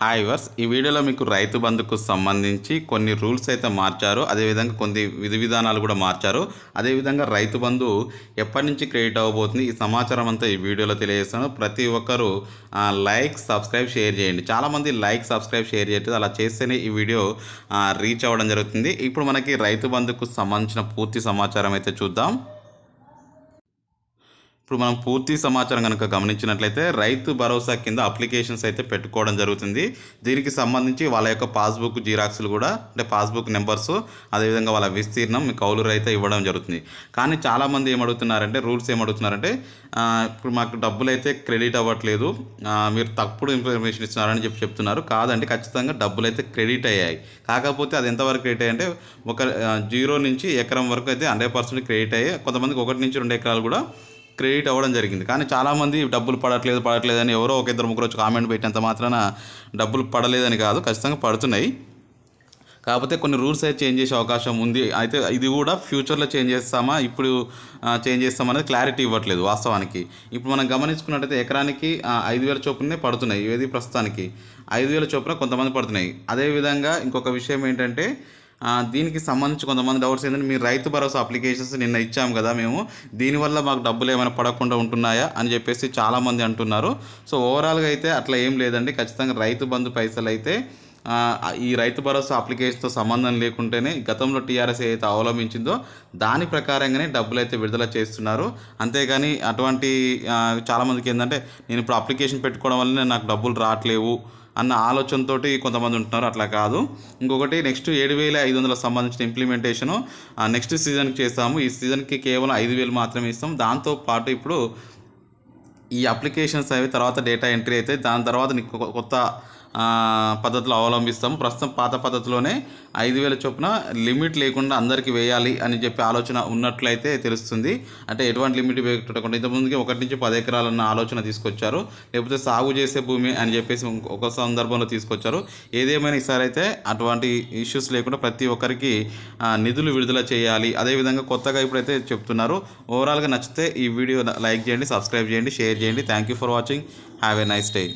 Hi verse ఈ వీడియోలో మీకు రైతు బంధుకు సంబంధించి కొన్ని రూల్స్ అయితే మార్చారు. అదేవిధంగా కొన్ని విధి విధానాలు కూడా మార్చారు. అదేవిధంగా రైతు బంధు ఎప్పటి నుంచి క్రియేట్ అవ్వబోతుంది? ఈ సమాచారం అంతా ఈ వీడియోలో తెలియజేస్తాను. ప్రతి ఒక్కరూ లైక్ సబ్స్క్రైబ్ షేర్ చేయండి. చాలామంది లైక్ సబ్స్క్రైబ్ షేర్ చేయట్లేదు. అలా చేస్తేనే ఈ వీడియో రీచ్ అవ్వడం జరుగుతుంది. ఇప్పుడు మనకి రైతు బంధుకు సంబంధించిన పూర్తి సమాచారం అయితే చూద్దాం. ఇప్పుడు మనం పూర్తి సమాచారం కనుక గమనించినట్లయితే రైతు భరోసా కింద అప్లికేషన్స్ అయితే పెట్టుకోవడం జరుగుతుంది. దీనికి సంబంధించి వాళ్ళ యొక్క పాస్బుక్ జీరాక్స్లు కూడా అంటే పాస్బుక్ నెంబర్స్ అదేవిధంగా వాళ్ళ విస్తీర్ణం కౌలు అయితే ఇవ్వడం జరుగుతుంది. కానీ చాలామంది ఏమడుగుతున్నారంటే రూల్స్ ఏమడుగుతున్నారంటే ఇప్పుడు మాకు డబ్బులు అయితే క్రెడిట్ అవ్వట్లేదు మీరు తప్పుడు ఇన్ఫర్మేషన్ ఇస్తున్నారని చెప్పి చెప్తున్నారు. కాదండి ఖచ్చితంగా డబ్బులు అయితే క్రెడిట్ అయ్యాయి. కాకపోతే అది ఎంతవరకు క్రెడిట్ అయ్యాయి అంటే ఒక జీరో నుంచి ఎకరం వరకు అయితే హండ్రెడ్ పర్సెంట్ క్రెడిట్ అయ్యాయి కొంతమందికి ఒకటి నుంచి రెండు ఎకరాలు కూడా క్రెడిట్ అవ్వడం జరిగింది. కానీ చాలామంది డబ్బులు పడట్లేదు పడట్లేదు అని ఎవరో ఒక ఇద్దరు ముగ్గురు వచ్చి కామెంట్ పెట్టినంత మాత్రాన డబ్బులు పడలేదని కాదు ఖచ్చితంగా పడుతున్నాయి. కాకపోతే కొన్ని రూల్స్ అయితే చేంజ్ చేసే అవకాశం ఉంది. అయితే ఇది కూడా ఫ్యూచర్లో చేంజ్ చేస్తామా? ఇప్పుడు చేంజ్ చేస్తామనేది క్లారిటీ ఇవ్వట్లేదు వాస్తవానికి. ఇప్పుడు మనం గమనించుకున్నట్టయితే ఎకరానికి ఐదు వేల చొప్పునే పడుతున్నాయి. ఏది ప్రస్తుతానికి? ఐదు వేల చొప్పున కొంతమంది పడుతున్నాయి. అదేవిధంగా ఇంకొక విషయం ఏంటంటే దీనికి సంబంధించి కొంతమంది డౌట్స్ ఏంటంటే మీరు రైతు భరోసా అప్లికేషన్స్ నిన్న ఇచ్చాము కదా మేము. దీనివల్ల మాకు డబ్బులు ఏమైనా పడకుండా ఉంటున్నాయా? అని చెప్పేసి చాలామంది అంటున్నారు. సో ఓవరాల్గా అయితే అట్లా ఏం లేదండి. ఖచ్చితంగా రైతు బంధు పైసలు అయితే ఈ రైతు భరోసా అప్లికేషన్తో సంబంధం లేకుంటేనే గతంలో టీఆర్ఎస్ ఏదైతే అవలంబించిందో దాని ప్రకారంగానే డబ్బులు అయితే విడుదల చేస్తున్నారు. అంతేగాని అటువంటి చాలామందికి ఏంటంటే నేను ఇప్పుడు అప్లికేషన్ పెట్టుకోవడం వల్లనే నాకు డబ్బులు రావట్లేవు అన్న ఆలోచనతోటి కొంతమంది ఉంటున్నారు. అట్లా కాదు. ఇంకొకటి నెక్స్ట్ ఏడు వేల ఐదు వందల సంబంధించిన ఇంప్లిమెంటేషను నెక్స్ట్ సీజన్కి చేస్తాము. ఈ సీజన్కి కేవలం ఐదు వేలు మాత్రమే ఇస్తాం. దాంతో పాటు ఇప్పుడు ఈ అప్లికేషన్స్ అవి తర్వాత డేటా ఎంట్రీ అయితే దాని తర్వాత నీకు కొత్త పద్ధతులు అవలంబిస్తాము ప్రస్తుతం పాత పద్ధతిలోనే ఐదు వేల చొప్పున లిమిట్ లేకుండా అందరికీ వేయాలి అని చెప్పి ఆలోచన ఉన్నట్లయితే తెలుస్తుంది. అంటే ఎటువంటి లిమిట్ పెట్టకుండా ఇంతకుముందుకి ఒకటి నుంచి పది ఎకరాలన్న ఆలోచన తీసుకొచ్చారు. లేకపోతే సాగు చేసే భూమి అని చెప్పేసి ఒక సందర్భంలో తీసుకొచ్చారు. ఏదేమైనా ఈసారి అయితే అటువంటి ఇష్యూస్ లేకుండా ప్రతి ఒక్కరికి నిధులు విడుదల చేయాలి. అదేవిధంగా కొత్తగా ఇప్పుడైతే చెప్తున్నారు. ఓవరాల్గా నచ్చితే ఈ వీడియో లైక్ చేయండి సబ్స్క్రైబ్ చేయండి షేర్ చేయండి. Thank you for watching have a nice day